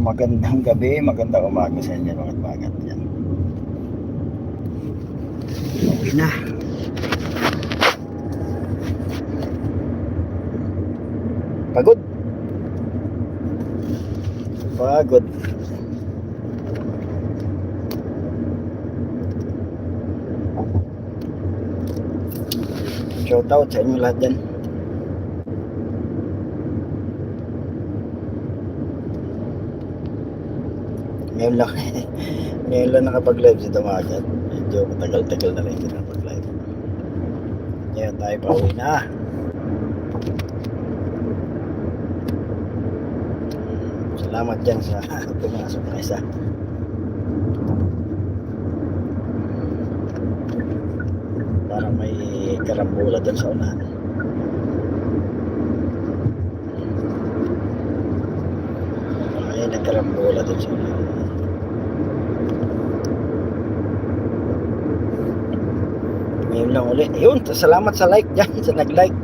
Magandang gabi, magandang umaga sa inyo mga bagat yan. Uwi na. Pagod. Pagod. Shout out sa inyo lahat dyan. Ngayon lang, ngayon lang nakapag-live si Dumagat. Medyo matagal-tagal na rin hindi nakapag-live. Ngayon tayo pa uwi na. Salamat dyan sa pumasok na isa. Parang may karambula doon sa unahan. May nagkarambola doon sa unahan. Ngayon lang ulit. Ayun, salamat sa like dyan, sa nag-like.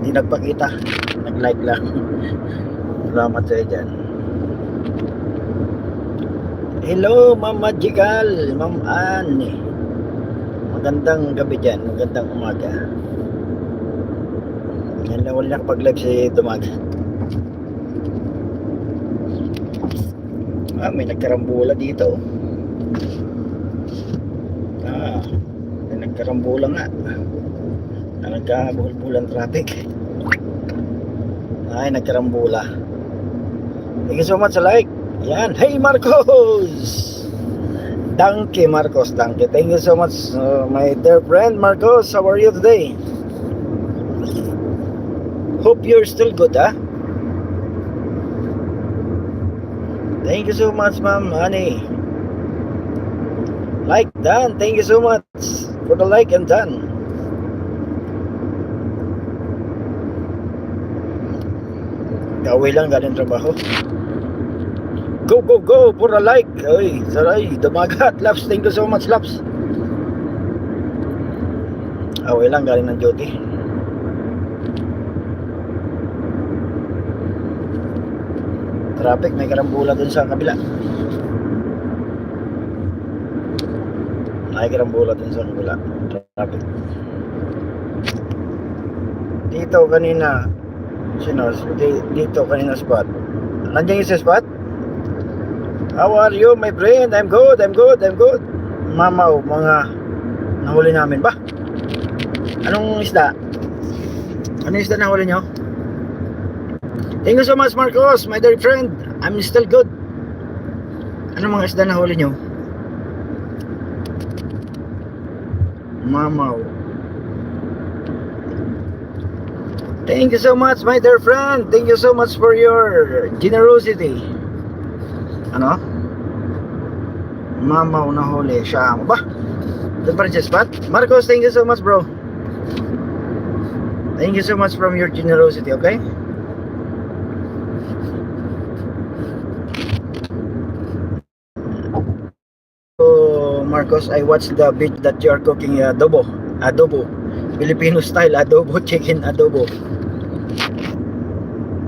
Hindi nagpakita. Nag-like lang. salamat sa dyan. Hello, Ma'am Magical, Ma'am Anne. Magandang gabi dyan, magandang umaga. Yan lang ulit nakapag-live si Dumaga. Ah, may nagkarambula dito. Nagkarambula nga. Na nagkabulbulan traffic. Ay, nagkarambula. Thank you so much sa like. Yan. Hey, Marcos! Danke, Marcos. Danke. Thank you so much, uh, my dear friend Marcos. How are you today? Hope you're still good, ah? Thank you so much, Ma'am Honey. Like done. Thank you so much for the like and done. Gawin lang galing trabaho. Go, go, go for a like. Ay, saray, dumagat. Laps, thank you so much, Laps. Away lang galing ng duty. Traffic, may karambula dun sa kabila. May karambula dun sa kabila. Traffic. Dito kanina, sino, di- dito kanina spot. Nandiyan yung spot? How are you, my friend? I'm good, I'm good, I'm good. Mamaw, mga nahuli namin ba? Anong isda? Anong isda nahuli nyo? Thank you so much, Marcos, my dear friend. I'm still good. Anong mga isda nahuli nyo? Mamaw. Thank you so much, my dear friend. Thank you so much for your generosity. Ano? Mamaw na huli siya mo ba? Rin siya spot? Marcos, thank you so much bro. Thank you so much from your generosity, okay? So, Marcos, I watched the video that you are cooking uh, adobo. Adobo. Filipino style adobo, chicken adobo.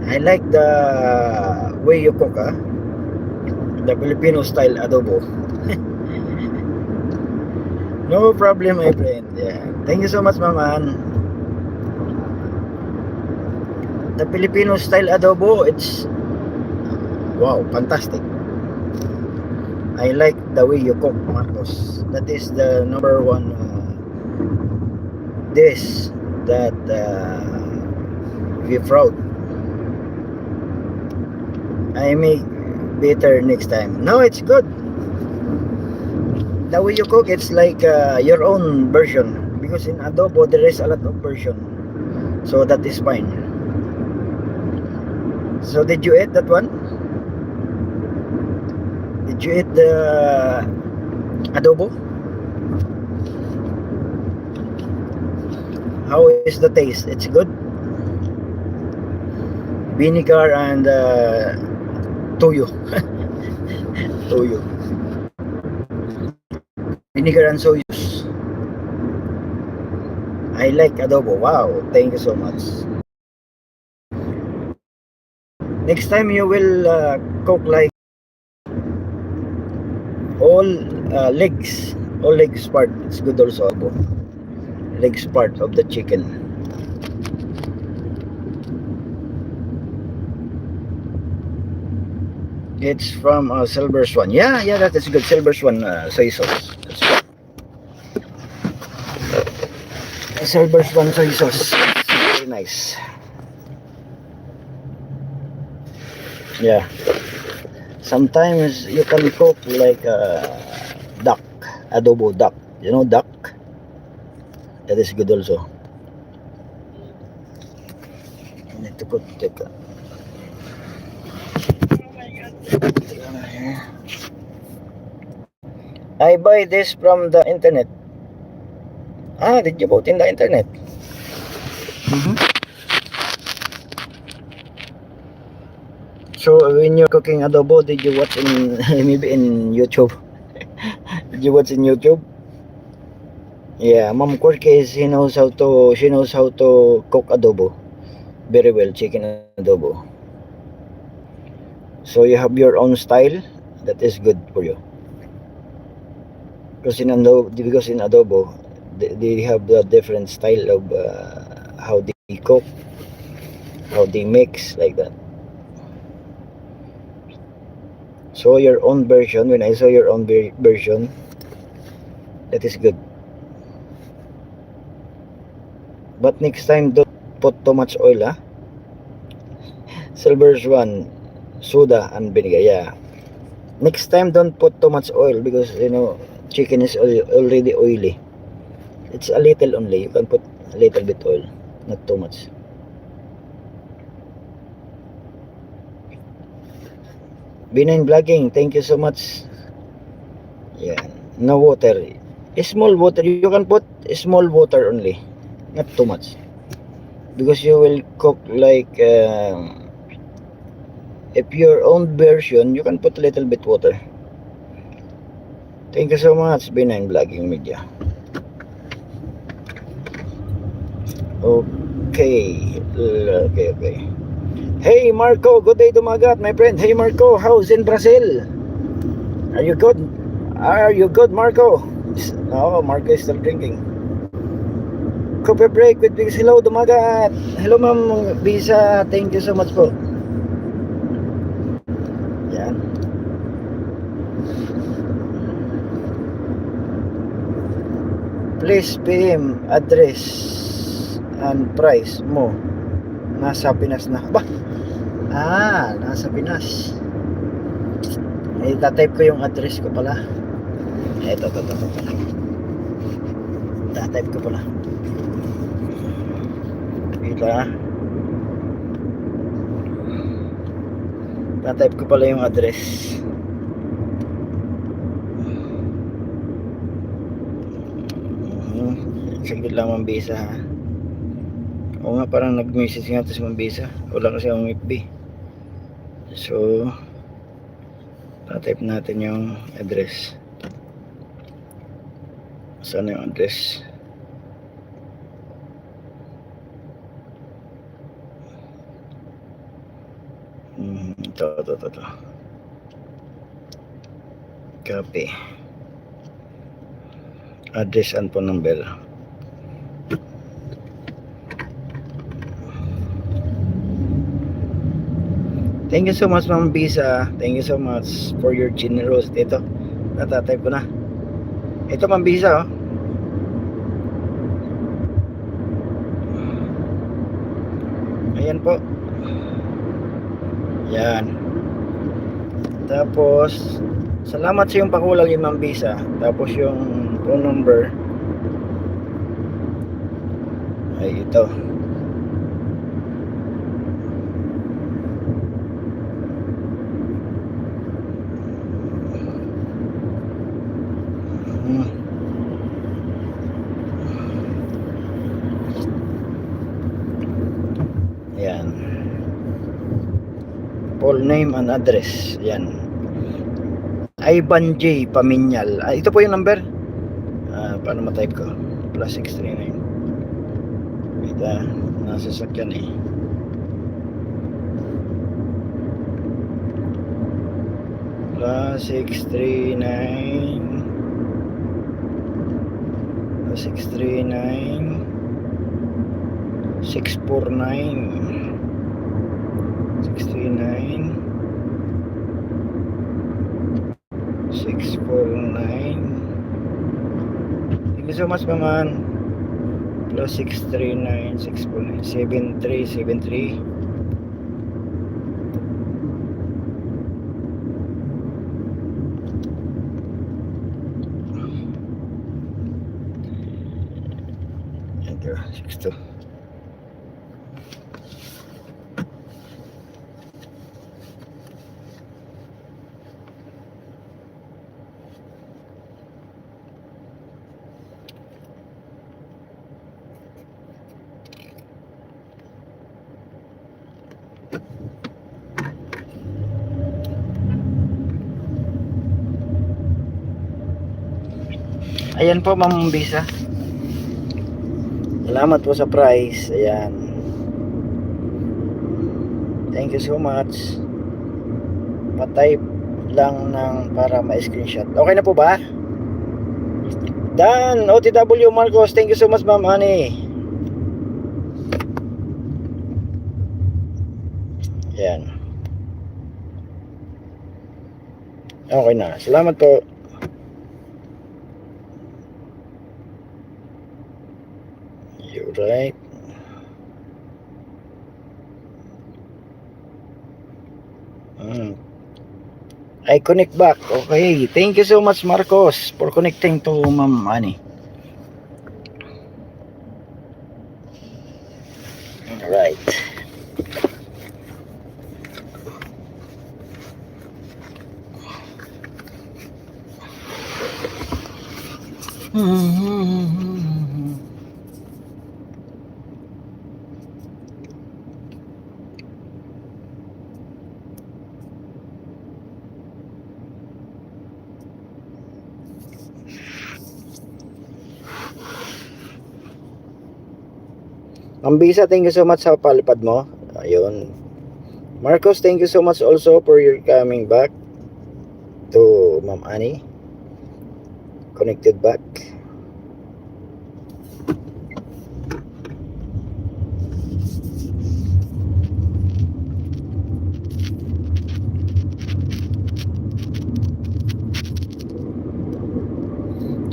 I like the way you cook, ah. The Filipino style adobo. no problem, my friend. Yeah. Thank you so much, Maman. The Filipino style adobo, it's wow, fantastic. I like the way you cook, Marcos. That is the number one uh, dish that uh, we proud. I make better next time. No, it's good. The way you cook, it's like uh, your own version. Because in adobo, there is a lot of version. So that is fine. So did you eat that one? Did you eat the adobo? How is the taste? It's good. Vinegar and uh, toyo. toyo. Vinegar and soy sauce. I like adobo. Wow, thank you so much. Next time you will uh, cook like all uh, legs. All legs part. It's good also abo legs part of the chicken. It's from uh, silver swan. Yeah yeah that is good. Silver swan uh, soy sauce. Good. silver swan soy sauce. Very nice. Yeah sometimes you can cook like uh, duck adobo duck. You know duck? That is good also. I need to put take a- I buy this from the internet. Ah did you bought in the internet? Mhm. So when you're cooking adobo, did you watch in maybe in YouTube? did you watch in YouTube? Yeah, Mom Corkes, he knows how to she knows how to cook adobo very well, chicken adobo. So you have your own style that is good for you. Because in adobo, because in adobo, they, they have the different style of uh, how they cook, how they mix like that. So your own version, when I saw your own ver- version, that is good. But next time, don't put too much oil, ah. Silver Swan, soda and vinegar, yeah. Next time, don't put too much oil because, you know, chicken is al- already oily. It's a little only. You can put a little bit oil, not too much. Benign vlogging, thank you so much. Yeah, no water. Small water, you can put small water only, not too much. Because you will cook like, um, if your own version, you can put a little bit water. Thank you so much, Benign Vlogging Media. Okay, okay, okay. Hey Marco, good day dumagat, my friend. Hey Marco, how's in Brazil? Are you good? Are you good, Marco? No, Marco is still drinking. Coffee break with Big Hello dumagat. Hello Ma'am Bisa, thank you so much po. Yan. Please PM address and price mo. Nasa Pinas na. Ba? Ah, nasa Pinas. Eh, tatype ko yung address ko pala. Eto, to, to, to, to. Tatype ko pala. Lang ah. Tatype ko pala yung address. Mhm. Saglit lang ang visa ha. Oo nga, parang nag-message nga ito si Mambisa. Wala kasi akong FB. So, tatype natin yung address. Saan yung address? Hmm, ito, ito, ito, ito. Copy. Address and phone number. Thank you so much, Ma'am Bisa. Thank you so much for your generosity. Ito, natatype ko na. Ito, Ma'am Bisa, oh. Ayan po. Yan. Tapos, salamat sa yung pakulang yung Ma'am Bisa. Tapos yung phone number. Ay, ito. Hmm. Yan. Full name and address. Yan. Ivan J. Paminyal. Ah, ito po yung number. Ah, paano ma-type ko? Plus 639. Wait ah. Nasa sakyan eh. plus 639 plus 639 649 639 649 Thank you so much naman plus 639 649 7373 Ito, 62 Ayan po, Ma'am Bisa. Salamat po sa price. Ayan. Thank you so much. Patype lang ng para ma-screenshot. Okay na po ba? Dan, OTW Marcos. Thank you so much, Ma'am Honey. Ayan. Okay na. Salamat po. You're right. Mm. I connect back. Okay. Thank you so much, Marcos, for connecting to Ma'am Ani. Ambisa, thank you so much sa palipad mo. Ayun. Marcos, thank you so much also for your coming back to Ma'am Annie. Connected back.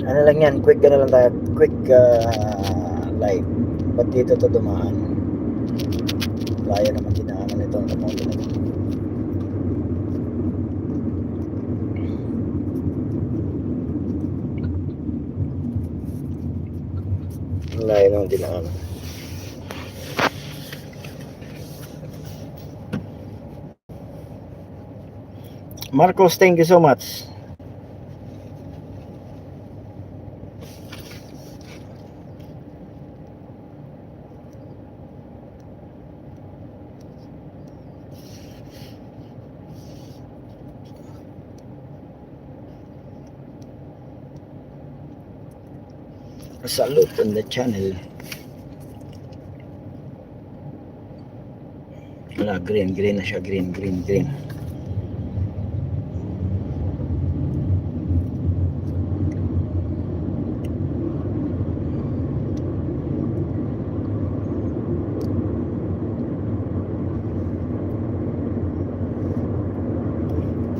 Ano lang yan, quick ano lang tayo, quick uh, live. Ba't dito to dumaan? Layo naman dinaanan nito ang kamote na to. Ang Layo naman dinaanan. Marcos, thank you so much. Salute on the channel. Wala, green, green na siya, green, green, green.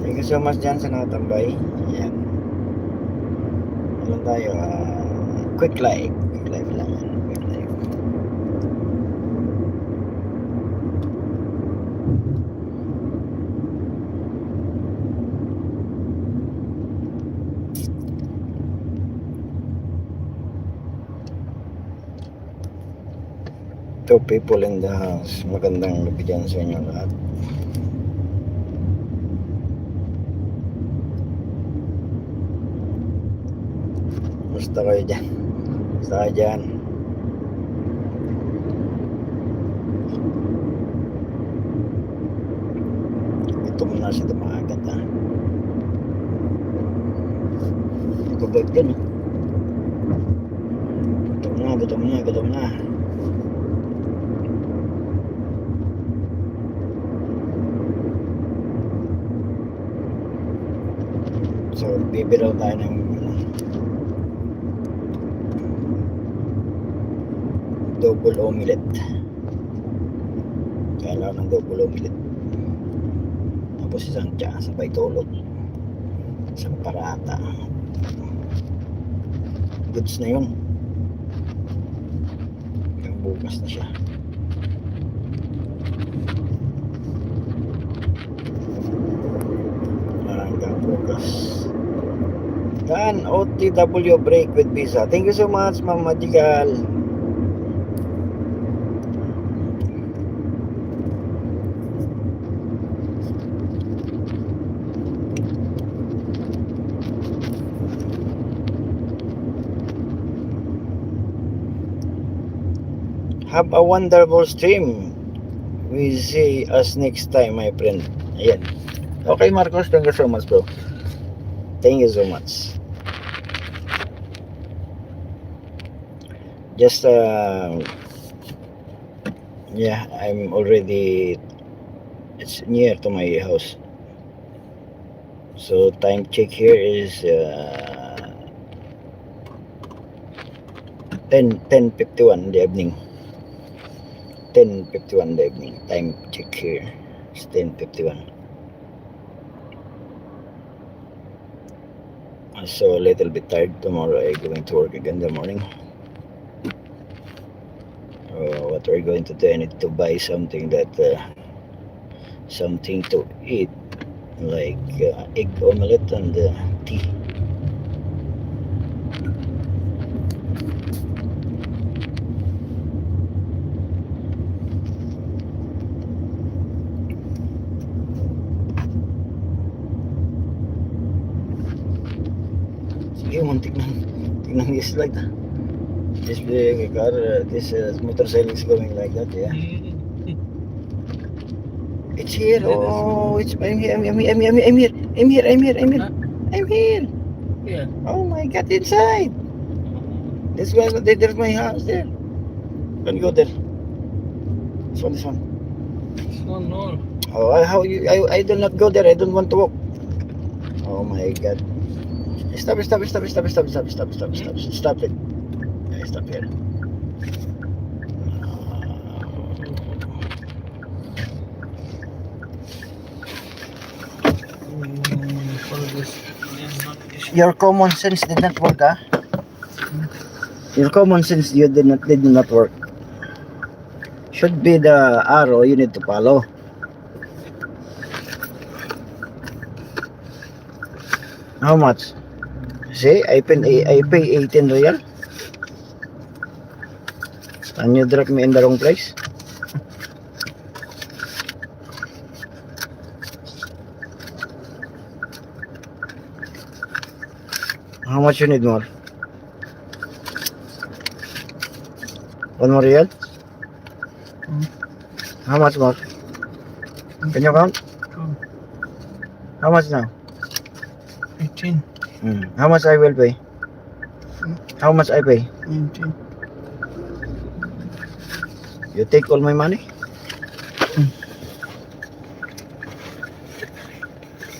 Thank you so much dyan sa nakatambay. Ayan. Ano tayo? ah, quick live. Quick live lang. yan. Quick live. Two people in the house. Magandang gabi dyan sa inyo lahat. Basta kayo dyan. Basta kayo dyan. Gutom na siya dumagat ha. Gubag din oh. Gutom na, gutom na, gutom na. Isang parata. Goods na yun. Hanggang bukas na siya. Hanggang bukas. Kan OTW break with visa. Thank you so much, Ma'am Magical. Have a wonderful stream. We see us next time, my friend. Ayan. Okay, Marcos. Thank you so much, bro. Thank you so much. Just, uh, yeah, I'm already, it's near to my house. So, time check here is, uh, 10, 10.51 in the evening. 10.51 in the evening. Time check here is 10.51. So a little bit tired tomorrow. I'm going to work again in the morning. Uh, what are we going to do? I need to buy something that uh, something to eat, like uh, egg omelette and uh, tea. Tingnan like. This uh, car, uh, this uh, motorcycle is going like that, yeah. It's here. Oh, it's I'm here. I'm here. I'm here. I'm here. I'm here. I'm here. I'm here. I'm here. Yeah. Oh my God! Inside. This one. there- There's my house there. Can go there. This one. This one. No, no. Oh, I- how you? I I do not go there. I don't want to walk. Oh my God! Stop! Stop! Stop! Stop! Stop! Stop! Stop! Stop! Stop! Stop it! Yeah, stop here. Mm, follow this. Yeah, not this. Your common sense did not work, ah? Your common sense you did not did not work. Should be the arrow you need to follow. How much? See, I pay I pay 18 real. And you drop me in the wrong place. How much you need more? One more real? Hmm. How much more? Can you count? Hmm. How much now? 18. Hmm. How much I will pay? How much I pay? 19. You take all my money? Hmm.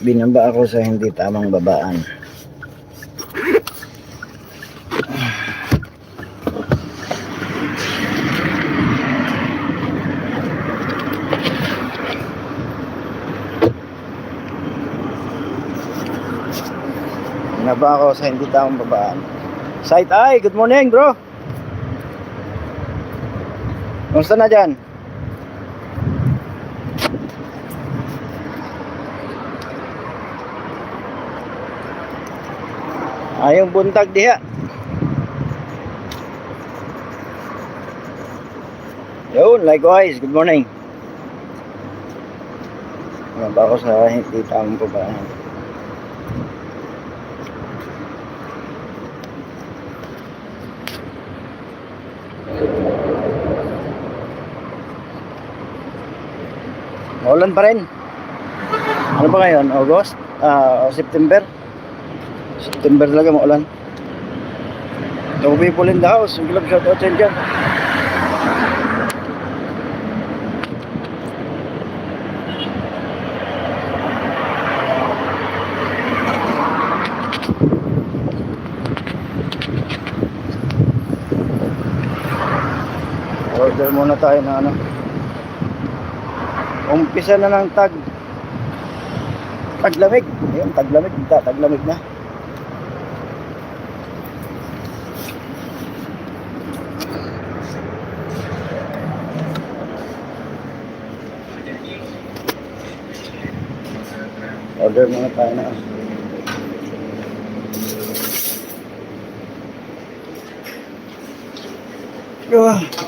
Binaba ako sa hindi tamang babaan. Binaba ako sa hindi tamang babaan. Sight Eye, good morning bro. Kumusta na dyan? Ayong buntag diha. Yun, likewise. Good morning. Ano ba ako sa hindi tamang babaan? Maulan pa rin. Ano ba ngayon? August? Uh, September? September talaga maulan. Don't be in the house. Yung club shoutout sa dyan. order muna tayo ng ano Umpisa na ng tag. Taglamig. Ayun, taglamig. Ta- Taglamig na. Order muna tayo na. Ah.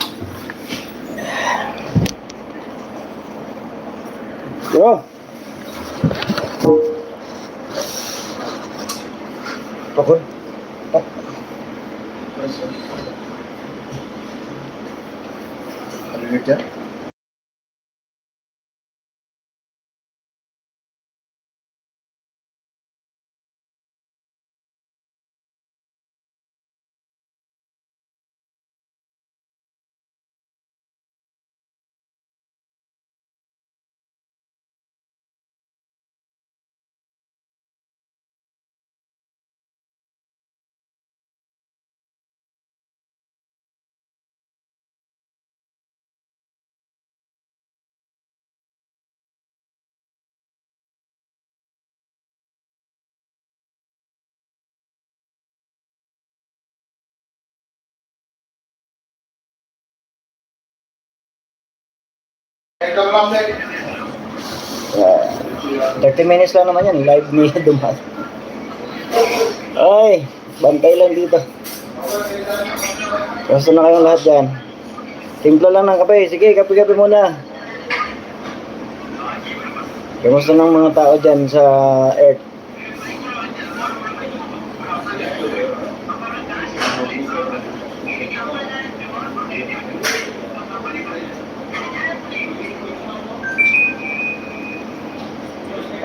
Yeah. 30 minutes lang naman yan. Live niya dumaan. Ay, bantay lang dito. Basta na kayong lahat dyan. Timpla lang ng kape. Sige, kape-kape muna. Kamusta ng mga tao dyan sa Earth?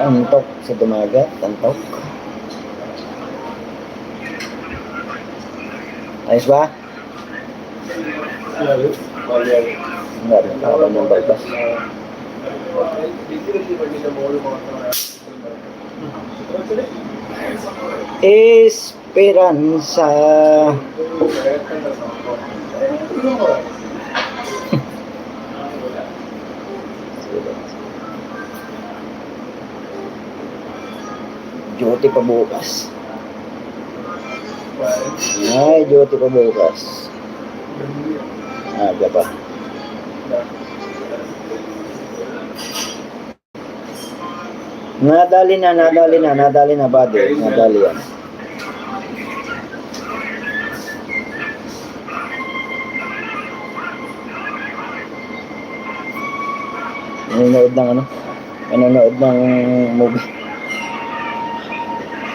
Antok sa dumagat, antok. Ayos ba? Hindi, bypass. Esperanza. Duty pa bukas. Ay, duty pa bukas. Aga pa. Nadali na, nadali na, nadali na, buddy. Nadali yan. Nanonood ng ano? Nanonood ng movie.